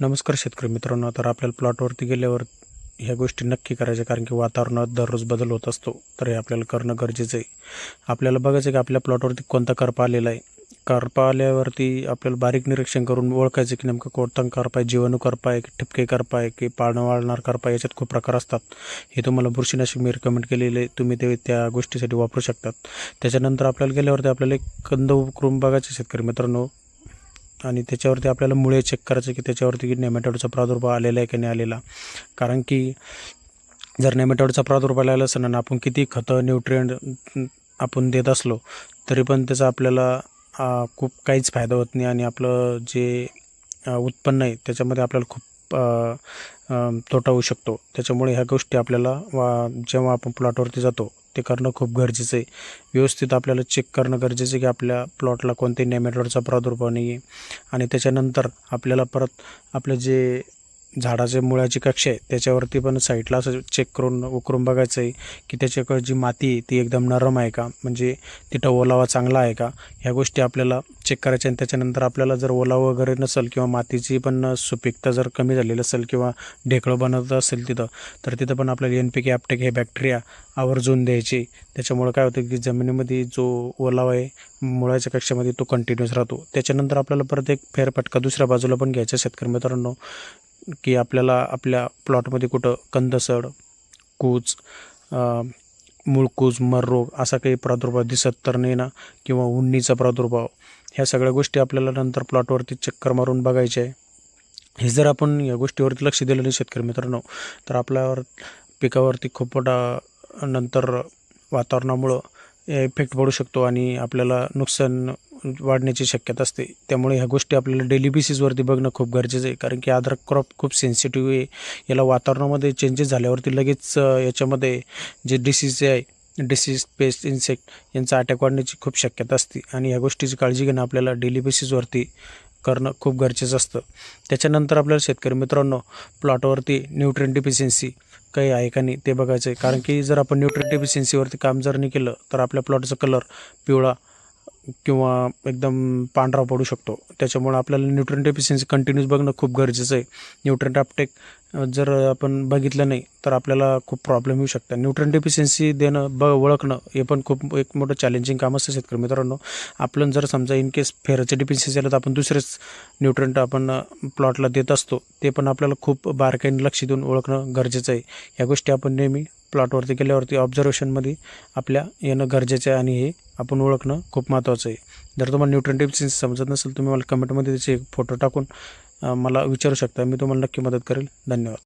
नमस्कार शेतकरी मित्रांनो तर आपल्याला प्लॉटवरती गेल्यावर ह्या गोष्टी नक्की करायच्या कारण की वातावरणात दररोज बदल होत असतो. तर हे आपल्याला करणं गरजेचं आहे. आपल्याला बघायचं की आपल्या प्लॉटवरती कोणता करपा आलेला आहे. करपा आल्यावरती आपल्याला बारीक निरीक्षण करून ओळखायचं की नेमकं कोणता करपा आहे जीवाणू करपा आहे की ठिपके करपा आहे की पाळणं वाळणार करपा याच्यात खूप प्रकार असतात. हे तुम्हाला बुरशीनाशी मी रिकमेंड केलेले तुम्ही ते त्या गोष्टीसाठी वापरू शकतात. त्याच्यानंतर आपल्याला गेल्यावरती आपल्याला एक कंद उकरून बघायचे शेतकरी मित्रांनो. आणि त्याच्यावरती आपल्याला मुळे चेक करायचं की त्याच्यावरती नेमॅटोडचा प्रादुर्भाव आलेला आहे की नाही आलेला. कारण की जर नेमॅटोडचा प्रादुर्भाव आलेला असेल ना आपण किती खतं न्यूट्रियंट आपण देत असलो तरी पण त्याचा आपल्याला खूप काहीच फायदा होत नाही आणि आपलं जे उत्पन्न आहे त्याच्यामध्ये आपल्याला खूप तोटा होऊ शकतो. त्याच्यामुळे ह्या गोष्टी आपल्याला वा जेव्हा आपण प्लॉटवरती जातो ते करणं खूप गरजेचं आहे. व्यवस्थित आपल्याला चेक करणं गरजेचं आहे की आपल्या प्लॉटला कोणते नेमॅटोडचा प्रादुर्भाव नाही आहे आणि त्याच्यानंतर आपल्याला परत आपलं जे झाडाच्या मुळाची कक्षा आहे त्याच्यावरती पण साईडला असं चेक करून उकरून बघायचं आहे की त्याच्याकडे जी माती आहे ती एकदम नरम आहे का? म्हणजे तिथं ओलावा चांगला आहे का? ह्या गोष्टी आपल्याला चेक करायच्या आणि त्याच्यानंतर आपल्याला जर ओलावा वगैरे नसेल किंवा मातीची पण सुपीकता जर कमी झालेली असेल किंवा ढेकळं बनत असेल तिथं तर तिथं पण आपल्याला एन पी के ॲपटेक हे बॅक्टेरिया आवर्जून द्यायची. त्याच्यामुळं काय होतं की जमिनीमध्ये जो ओलावा आहे मुळाच्या कक्षामध्ये तो कंटिन्यूस राहतो. त्याच्यानंतर आपल्याला परत एक फेरफटका दुसऱ्या बाजूला पण घ्यायचा शेतकरी मित्रांनो. की आपल्याला आपल्या प्लॉटमध्ये कुठं कंदसड कूच मूळकूज मर रोग असा काही प्रादुर्भाव दिसत तर नाही ना किंवा उन्नीचा प्रादुर्भाव. ह्या सगळ्या गोष्टी आपल्याला नंतर प्लॉटवरती चक्कर मारून बघायचे आहे. हे जर आपण या गोष्टीवरती लक्ष दिलं नाही शेतकरी मित्रांनो तर आपल्यावर पिकावरती खूप मोठा नंतर वातावरणामुळं इफेक्ट पडू शकतो आणि आपल्याला नुकसान वाढण्याची शक्यता असते. त्यामुळे ह्या गोष्टी आपल्याला डेली बेसिसवरती बघणं खूप गरजेचं आहे. कारण की अद्रक क्रॉप खूप सेन्सिटिव्ह आहे. याला वातावरणामध्ये चेंजेस झाल्यावरती लगेच याच्यामध्ये जे डिसीज आहे डिसीज पेस्ट इन्सेक्ट यांचा अटॅक वाढण्याची खूप शक्यता असते. आणि ह्या गोष्टीची काळजी घेणं आपल्याला डेली बेसिसवरती करणं खूप गरजेचं असतं. त्याच्यानंतर आपल्याला शेतकरी मित्रांनो प्लॉटवरती न्यूट्रिन डिफिशियन्सी काही आहे का नाही ते बघायचं आहे कारण की जर आपण न्यूट्रिन डिफिशियन्सीवरती काम जर नाही केलं तर आपल्या प्लॉटचा कलर पिवळा किंवा एकदम पांढरा पडू शकतो. त्याच्यामुळे आपल्याला न्यूट्रंट एफिशियन्सी कंटिन्यूस बघणं खूप गरजेचं आहे. न्यूट्रंट अपटेक जर आपण बघितलं नाही तर आपल्याला खूप प्रॉब्लेम येऊ शकतात. न्यूट्रंट डेफिशियन्सी देणं ब ओळखणं हे पण खूप एक मोठं चॅलेंजिंग काम असतं शेतकरी मित्रांनो. आपण जर समजा इन केस फेरचे डिफिशियन्सी आलं तर आपण दुसरेच न्यूट्रंट आपण प्लॉटला देत असतो. ते पण आपल्याला खूप बारकाईने लक्ष देऊन ओळखणं गरजेचं आहे. या गोष्टी आपण नेहमी प्लॉटवरती गेल्यावरती ऑब्झर्वेशनमध्ये आपल्या येणं गरजेचं आहे. आणि हे आपण ओळखणं खूप महत्त्वाचं आहे. जर तुम्हाला न्यूट्रन टिप्स समजत नसेल तुम्ही मला कमेंटमध्ये त्याचे फोटो टाकून मला विचारू शकता. मी तुम्हाला नक्की मदत करेल. धन्यवाद.